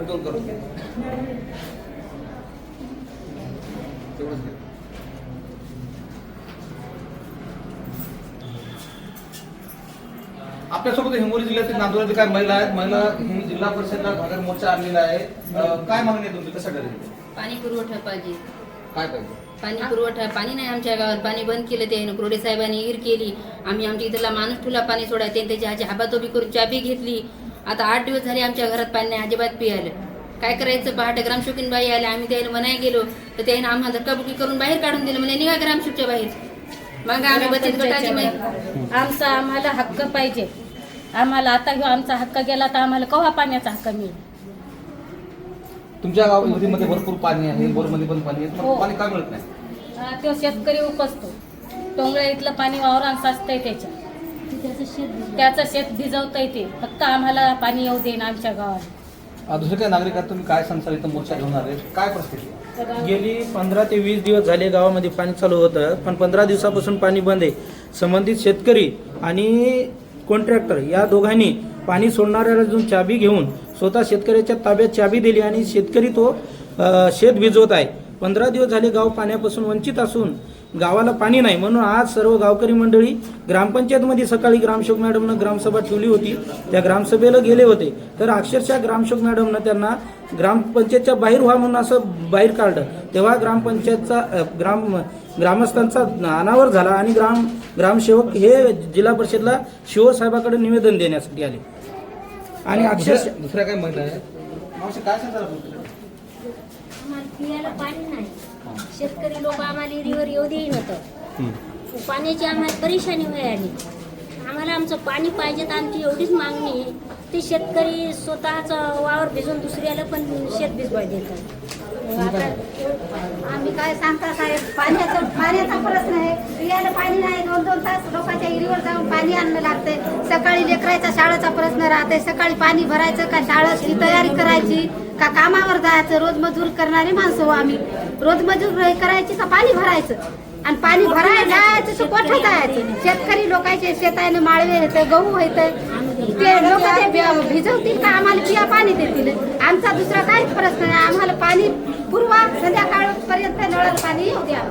Control करू तेवढंच. आपल्यासोबत हिंगोली जिल्ह्यातील नांदुरातील काय महिला आहेत. महिला ही जिल्हा परिषदला भागात मोर्चा आणलेला आहे. अं, काय मागणी आहे तुमची? कशासाठी पाणी पुरवठा पाहिजे. काय पाहिजे? पाणी पुरवठा पाणी नाही आमच्या गावात. पाणी बंद केलं ते कुरोडे साहेबांनी हिर केली. आम्ही आमच्या इथला माणूस ठुला पाणी त्यांनी त्याची हाजी हाबातोबी करून चाबी घेतली. आता आठ दिवस झाले आमच्या घरात पाणी नाही अजिबात पियालं काय करायचं? पहाटे ग्रामशोकीन बाई आले आम्ही त्याला म्हणाय गेलो. तर त्याने आम्हाला धक्काबुकी करून बाहेर काढून दिलं. म्हणजे निघा ग्रामशोकच्या बाहेर. मग आम्ही बचत गटाची मै- आमचा आम्हाला हक्क पाहिजे. आम्हाला आता ह्यो आमचा हक्क गेला तर आम्हाला कव्हा पाण्याचा हक्क मिळेल? तुमच्या गावामध्ये भरपूर पाणी आहे बोरमध्ये पण पाणी आहे. हो. पण पाणी का मिळत नाही? हा, तो शेतकरी उपसतो. टोंगळ्या इथलं पाणी वावरान साचतंय त्याच्या. त्याचं शेत भिजवतंय. ते. फक्त आम्हाला पाणी येऊ दे ना आमच्या गावात. अं, दुसरे काय नागरिक आहेत तुम्ही काय संसार इथं मोर्चा घेऊन आले? काय परिस्थिती? आहे? गेली पंधरा ते वीस दिवस झाले गावामध्ये पाणी चालू होतं पण पंधरा दिवसापासून पाणी बंद आहे. संबंधित शेतकरी आणि कॉन्ट्रॅक्टर या दोघांनी पाणी सोडणाऱ्याला अजून चाबी घेऊन स्वतः शेतकऱ्याच्या ताब्यात चाबी दिली आणि शेतकरी तो अ, शेत भिजवत आहे. पंधरा दिवस झाले गाव पाण्यापासून वंचित असून गावाला पाणी नाही. म्हणून आज सर्व गावकरी मंडळी ग्रामपंचायतमध्ये सकाळी ग्रामसेवक मॅडमनं ग्रामसभा ठेवली होती. त्या ग्रामसभेला गेले होते. तर अक्षरशः ग्रामसेवक मॅडमनं त्यांना ग्रामपंचायतच्या बाहेर व्हा म्हणून असं बाहेर काढलं. तेव्हा ग्रामपंचायतचा ग्राम ग्रामस्थांचा अनावर झाला आणि ग्राम ग्रामसेवक हे जिल्हा परिषदला शिवसाहेबाकडे निवेदन देण्यासाठी आले. आणि अक्षरशः दुसऱ्या काय महिला आम्हाला पियाला पाणी नाही. शेतकरी लोक आम्हाला विहिरीवर येऊ देई नव्हतं पाण्याची आम्हाला परेशानी मिळाली. आम्हाला आमचं पाणी पाहिजे तर आमची एवढीच मागणी आहे. ते शेतकरी स्वतःचं वावर भिजून दुसऱ्याला पण शेत भिजवाय देतात. आता आम्ही काय सांगता साहेब? पाण्याचा पाण्याचा प्रश्न आहे. पियाला पाणी नाही. दोन दोन तास लोकांच्या हिरीवर जाऊन पाणी आणणं लागतंय. सकाळी लेकरायचा शाळेचा प्रश्न राहते सकाळी पाणी भरायचं का शाळेची तयारी करायची? का कामावर जायचं रोज मजूर करणारी माणसं हो आम्ही. रोज मजूर करायची का पाणी भरायचं? आणि पाणी भरायला जायचं तर कोठं जायचं? शेतकरी लोकांचे शेताने माळवे येतं गहू येतं ते लोक ते भिजवतील का आम्हाला पिया पाणी देतील? आमचा दुसरा काहीच प्रश्न नाही. आम्हाला पाणी पूर्वा. संध्याकाळपर्यंत नळाला पाणी येऊ द्या.